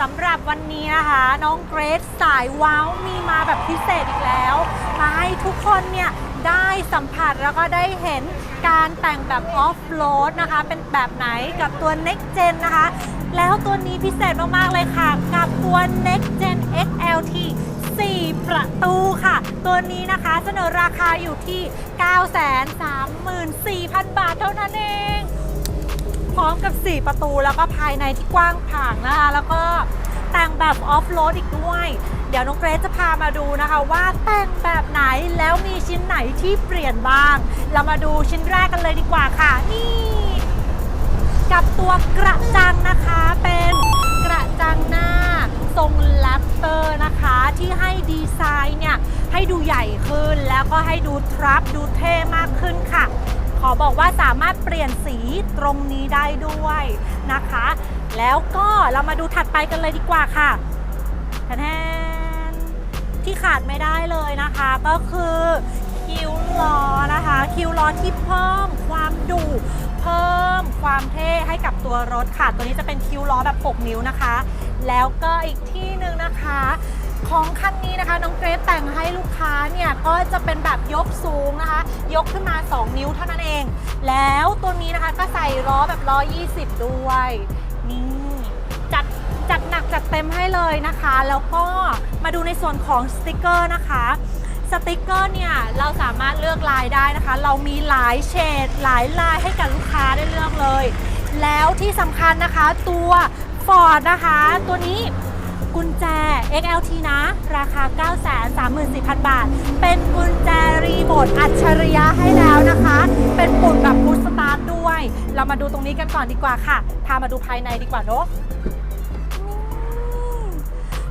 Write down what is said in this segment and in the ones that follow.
สำหรับวันนี้นะคะ น้องเกรซสายว้าวมีมาแบบพิเศษอีกแล้วมาให้ทุกคนเนี่ยได้สัมผัสแล้วก็ได้เห็นการแต่งแบบออฟโรดนะคะ เป็นแบบไหนกับตัว Next Gen นะคะ แล้วตัวนี้พิเศษมาก ๆ เลยค่ะ กับตัว Next Gen XLT 4 ประตูค่ะ ตัวนี้นะคะเสนอราคาอยู่ที่ 934,000 บาทเท่านั้นเอง พร้อมกับ 4 ประตูแล้วก็ภายในที่กว้างผางนะคะแล้วก็แต่งแบบออฟโรดอีกด้วย เดี๋ยวน้องเกรซจะพามาดูนะคะว่าแต่งแบบไหนแล้วมีชิ้นไหนที่เปลี่ยนบ้าง เรามาดูชิ้นแรกกันเลยดีกว่าค่ะ นี่ กับตัวกระจังนะคะเป็นกระจังหน้าทรงแรปเตอร์นะคะที่ให้ดีไซน์เนี่ยให้ดูใหญ่ขึ้นแล้วก็ให้ดูทรัพดูเท่มากขึ้นค่ะ อบอกว่าสามารถเปลี่ยนสีตรงนี้ได้ด้วยนะคะ แล้วก็เรามาดูถัดไปกันเลยดีกว่าค่ะแทนที่ขาดไม่ได้เลยนะคะ ก็คือคิ้วล้อนะคะ คิ้วล้อที่เพิ่มความดุเพิ่มความเท่ให้กับตัวรถค่ะ ตัวนี้จะเป็นคิ้วล้อแบบ 6 นิ้วนะคะ แล้วก็อีกที่หนึ่งนะคะ ของคันนี้นะคะน้องเกรซแต่งให้ลูกค้าเนี่ยก็จะเป็นแบบยกสูงนะคะ ยกขึ้นมา 2 นิ้วเท่านั้นเอง แล้วตัวนี้นะคะก็ใส่ล้อแบบล้อ20 ด้วยนี่จัดจัดหนักจัดเต็มให้เลยนะคะ แล้วก็มาดูในส่วนของสติกเกอร์นะคะสติกเกอร์เนี่ยเราสามารถเลือกลายได้นะคะ เรามีหลายเฉดหลายลายให้กับลูกค้าได้เลือกเลย แล้วที่สำคัญนะคะตัว Ford นะคะ ตัวนี้กุญแจ XLT นะ ราคา 934,000 บาท เป็นกุญแจรีโมทอัจฉริยะให้แล้วนะคะ เป็นปุ่มแบบพุชสตาร์ทด้วย เรามาดูตรงนี้กันก่อนดีกว่าค่ะ พามาดูภายในดีกว่าเนอะ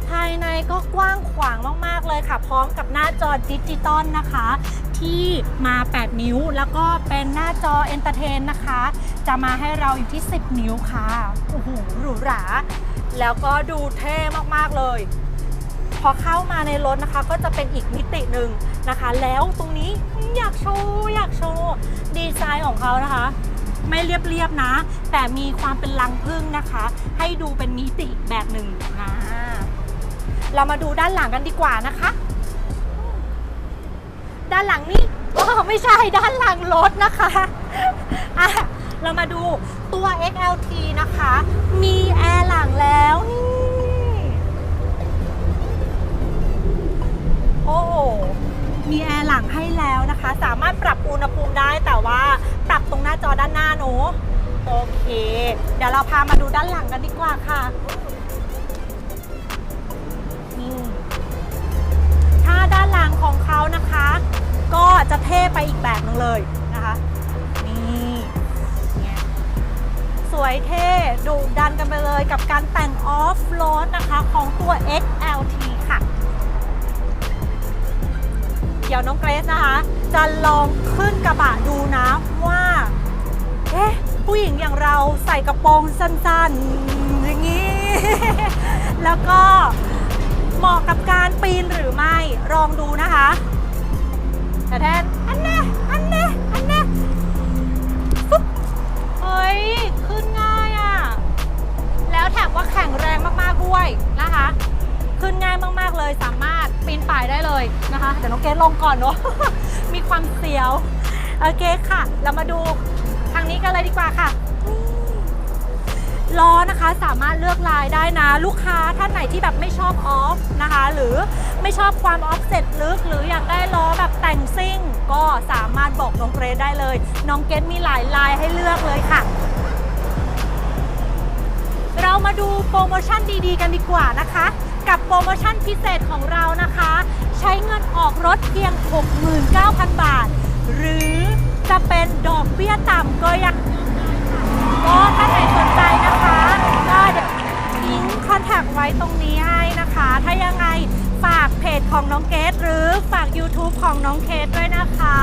ภายในก็กว้างขวางมาก ๆ เลยค่ะ พร้อมกับหน้าจอดิจิตอลนะคะ ที่มา 8 นิ้ว แล้วก็เป็นหน้าจอเอนเตอร์เทนนะคะ จะมาให้เราอยู่ที่ 10 นิ้วค่ะ โอ้โหหรูหรา แล้วก็ดูเท่มาก ๆ เลย พอเข้ามาในรถนะคะ ก็จะเป็นอีกมิติหนึ่งนะคะ แล้วตรงนี้อยากโชว์อยากโชว์ดีไซน์ของเขานะคะ ไม่เรียบๆนะ แต่มีความเป็นรังพึ่งนะคะ ให้ดูเป็นมิติแบบหนึ่งนะเรามาดูด้านหลังกันดีกว่านะคะ ด้านหลังนี่อ๋อไม่ใช่ด้านหลังรถนะคะอะเรามาดูตัว XLT นะคะ มีแอร์หลังแล้วนี่ โห มีแอร์หลังให้แล้วนะคะ สามารถปรับอุณหภูมิได้แต่ว่าปรับตรงหน้าจอด้านหน้าเนอะโอเค เดี๋ยวเราพามาดูด้านหลังกันดีกว่าค่ะนี่ถ้าด้านหลังของเขานะคะ ก็จะเท่ไปอีกแบบหนึงเลยนะคะนี่เนี่ยสวยเท่ดุดันกันไปเลยกับการแต่งออฟโรดนะคะของตัว XLT ดี๋ยวน้องเกรซนะคะ จะลองขึ้นกระบะดูนะว่า เอ๊ะ ผู้หญิงอย่างเราใส่กระโปรงสั้นๆ อย่างนี้ แล้วก็เหมาะกับการปีนหรือไม่ลองดูนะคะแต่แทนอันแน่อันแน่อันแน่ฟึ๊บเฮ้ย ขึ้นง่ายอะ่ะ แล้วแถมว่าแข็งแรงมากๆด้วยนะคะ ขึ้นง่ายมากๆเลยสามายได้เลยนะคะเดี๋ยวน้องเกดลงก่อนเนาะ มีความเสียว โอเคค่ะ เรามาดูทางนี้กันเลยดีกว่าค่ะล้อนะคะสามารถเลือกลายได้นะ ลูกค้าท่านไหนที่แบบไม่ชอบออฟนะคะ หรือไม่ชอบความออฟเซ็ตลึก หรืออยากได้ล้อแบบแต่งซิ่ง ก็สามารถบอกน้องเกรดได้เลย น้องเกดมีหลายลายให้เลือกเลยค่ะ เรามาดูโปรโมชั่นดีๆ กันดีกว่านะคะ กับโปรโมชั่นพิเศษของเรานะคะ ใช้เงินออกรถเพียง 69,000 บาท หรือจะเป็นดอกเบี้ยต่ำก็ยังก็ถ้าใครสนใจนะคะก็เดี๋ยวทิ้งคอนแทคไว้ตรงนี้ให้นะคะ ถ้ายังไงฝากเพจของน้องเกดหรือฝาก YouTube ของน้องเคสด้วยนะคะ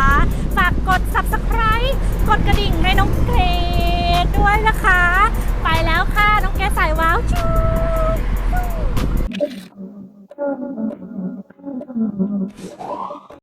ฝากกด Subscribe กดกระดิ่งให้น้องเกดด้วยนะคะ